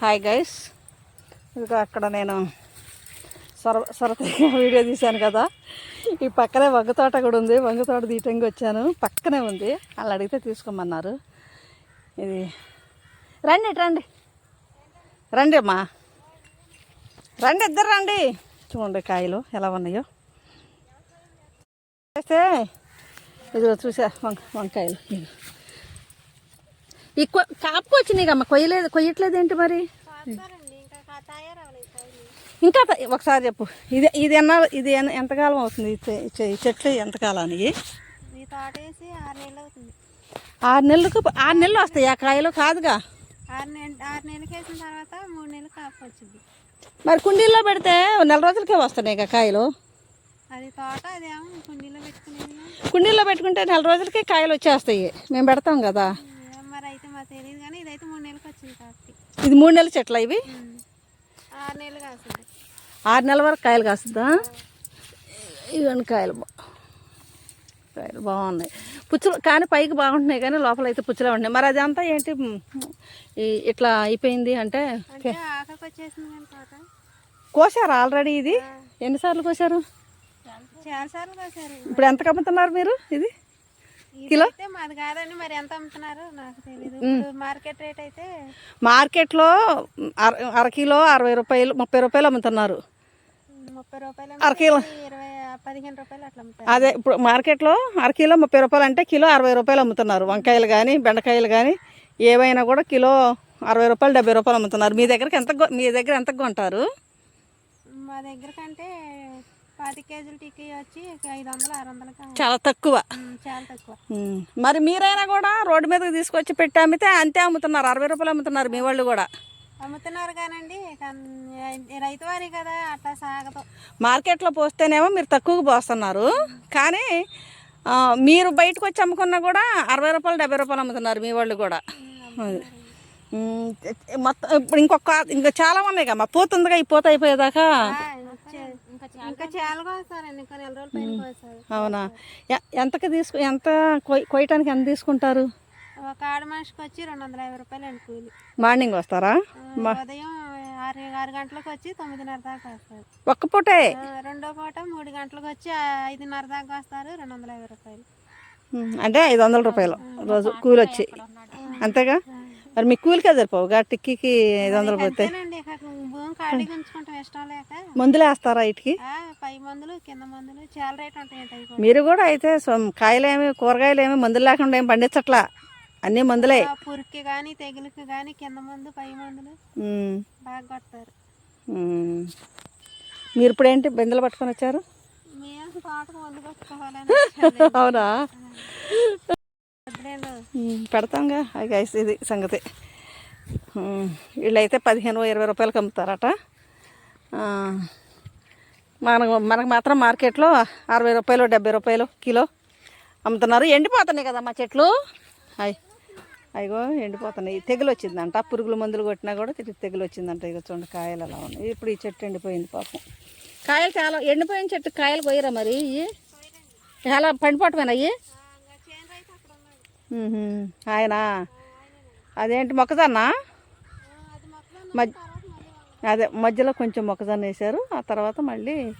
Hi guys ఇదిగో అక్కడ నేను సొర సొరతగా వీడియో తీశాను కదా. ఈ పక్కనే వంగ తోట కూడా ఉంది. వంగ తోట తీయటానికి వచ్చాను. పక్కనే ఉంది. వాళ్ళు అడిగితే తీసుకోమన్నారు. ఇది రండి రండి. రండి అమ్మా. రండి ఇద్దరు రండి. చూడండి కాయలు ఎలా ఉన్నాయో. అయితే ఇదిగో చూసా వంకాయలు. ఈ కొ కాపుకు వచ్చినాయి అమ్మ. కొయ్యలేదు కొయ్యట్లేదు ఏంటి మరి? ఇంకా ఒకసారి చెప్పు. ఇది ఇది ఎన్న ఇది ఎంతకాలం అవుతుంది? ఈ చెట్లు ఎంతకాలానికి? ఆరు నెలలకు ఆరు నెలలు వస్తాయి. ఆ కాయలు కాదుగా? మరి కుండీల్లో పెడితే నెల రోజులకే వస్తున్నాయి ఇక కాయలు కుండీల్లో పెట్టుకుంటే నెల రోజులకే కాయలు వచ్చేస్తాయి. మేము పెడతాం కదా. తెలియదు కానీ ఇదైతే మూడు నెలలకు వచ్చింది కాబట్టి. ఇది మూడు నెలల చెట్లు ఇవి? ఆరు నెలలు కాస్తుంది ఆరు నెలల వరకు కాయలు కాస్తుందా? ఇవన్నీ కాయలు బా కాయలు బాగున్నాయి. పుచ్చులు కానీ పైకి బాగుంటున్నాయి కానీ లోపల అయితే పుచ్చులే ఉంటున్నాయి మరి అదంతా ఏంటి? ఇట్లా అయిపోయింది అంటే కోసారు ఆల్రెడీ ఇది? ఎన్నిసార్లు కోసారు ఇప్పుడు ఎంత అమ్ముతున్నారు మీరు ఇది? కిలో? మాది కాదండి మరి ఎంత అమ్ముతున్నారు? నాకు తెలియదు మార్కెట్ రేట్ అయితే మార్కెట్లో అర అర కిలో అరవై రూపాయలు ముప్పై రూపాయలు అమ్ముతున్నారు. ముప్పై రూపాయలు అర కిలో. అమ్ముతారు, ఇరవై పదిహేను రూపాయలు అట్లా అమ్ముతారు. అదే ఇప్పుడు మార్కెట్లో అర కిలో ముప్పై రూపాయలు అంటే కిలో అరవై రూపాయలు అమ్ముతున్నారు. వంకాయలు కానీ బెండకాయలు కానీ ఏవైనా కూడా కిలో అరవై రూపాయలు డెబ్బై రూపాయలు అమ్ముతున్నారు. మీ దగ్గరికి ఎంత మీ దగ్గర ఎంత కొంటారు? మా దగ్గర కంటే పాతి కేజీల టిక్కీ వచ్చి ఐదు వందలు ఆరు వందలకి అమ్ము- చాలా తక్కువ. చాలా. మరి మీరైనా కూడా రోడ్డు మీదకి తీసుకొచ్చి పెట్టి అమ్మితే అంతే అమ్ముతున్నారు అరవై రూపాయలు అమ్ముతున్నారు మీ వాళ్ళు కూడా. అమ్ముతున్నారు కానండి కాన్- రైతు వారి కదా అట్లా సాగదు. మార్కెట్లో పోస్తేనేమో మీరు తక్కువగా పోస్తున్నారు. కానీ మీరు బయటకు వచ్చి అమ్ముకున్నా కూడా అరవై రూపాయలు డెబ్బై రూపాయలు అమ్ముతున్నారు మీ వాళ్ళు కూడా. మొత్తం ఇప్పుడు ఇంకొక ఇంకా చాలా ఉన్నాయి కదా పోతుందిగా ఈ పూత అయిపోయేదాకా. ఇంకా చాలా కోస్తారండి ఇంకా నెల రోజుల పైన కోస్తారు. అవునా? ఎ- ఎంతకి తీసుకు ఎంత కొయ్ కొయ్యటానికి ఎంత తీసుకుంటారు? ఒక ఆడ మనిషికి వచ్చి రెండు వందల యాభై రూపాయలు అండి కూలి. మార్నింగ్ వస్తారా? ఆ, ఉదయం ఆరు ఆరు గంటలకు వచ్చి తొమ్మిదిన్నర దాకా వస్తారు. ఒక్క పూటే? ఆ, రెండో పూట మూడు గంటలకు వచ్చి ఆ, ఐదున్నర దాకా వస్తారు రెండు వందల యాభై రూపాయలు. ఉమ్, అంటే ఐదు వందల రూపాయలు రోజు కూలి వచ్చి. అంతేగా? మరి మీ కూలికే సరిపోవుగా టిక్కీకి ఐదు వందలు పోతే? అంతేనండి. ఇక ఉంచుకుంటాం ఇష్టం లేక. మందులు వేస్తారా ఇటుకి? పై మందులు కింద మందులు చాలా రేట్ ఉంటాయి. మీరు కూడా అయితే కాయలేమి కూరగాయలు ఏమి మందులు లేకుండా ఏం పండించట్లా? అన్నీ మందులే. ఆ, పురుగుకి కానీ తెగులుకి కానీ కింద మందు పై మందులు బాగా కొడతారు. మీరు ఇప్పుడు ఏంటి బెందలు పట్టుకొని వచ్చారు. అవునా? పెడతాంగా గైస్ ఇది సంగతి. వీళ్ళైతే పదిహేను ఇరవై రూపాయలకి అమ్ముతారట. మనకు మనకు మాత్రం మార్కెట్లో అరవై రూపాయలు డెబ్బై రూపాయలు కిలో అమ్ముతున్నారు. ఎండిపోతున్నాయి కదా మా చెట్లు. అయ్ అయ్యో ఎండిపోతున్నాయి. తెగులు వచ్చిందంట. పురుగుల మందులు కొట్టినా కూడా తిరిగి తెగులు వచ్చిందంట. ఇక చూడండి కాయలు అలా ఉన్నాయి. ఇప్పుడు ఈ చెట్టు ఎండిపోయింది పాపం. కాయలు చాలా ఎండిపోయిన చెట్టు కాయలు పోయిరా మరి? చాలా పండిపోవటమేనా ఆయన? అదేంటి మొక్కజొన్న? మధ్య అదే మధ్యలో కొంచెం మొక్కజొన్న వేశారు. ఆ తర్వాత మళ్ళీ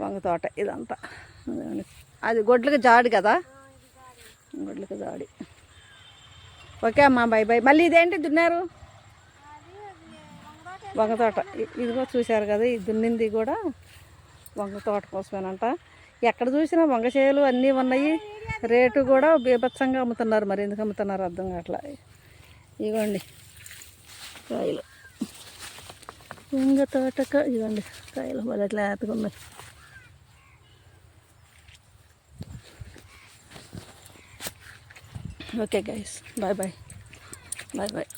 వంగ తోట ఇదంతా. అది గొడ్లకు జాడి కదా? గొడ్లకు జాడి. ఓకే అమ్మా బాయ్ బాయ్ మళ్ళీ ఇదేంటి దున్నారు? వంగ తోట ఇదిగో చూశారు కదా ఇది దున్నింది కూడా వంగ తోట కోసమేనంట. ఎక్కడ చూసినా వంగ చేలు అన్నీ ఉన్నాయి. రేటు కూడా బీభత్సంగా అమ్ముతున్నారు. మరి ఎందుకు అమ్ముతున్నారు? అర్థం కావట్లా. ఇవ్వండి కాయలు. వంగ తోటక ఇవ్వండి కాయలు మరి లేతగా ఉన్నాయి okay guys bye bye bye bye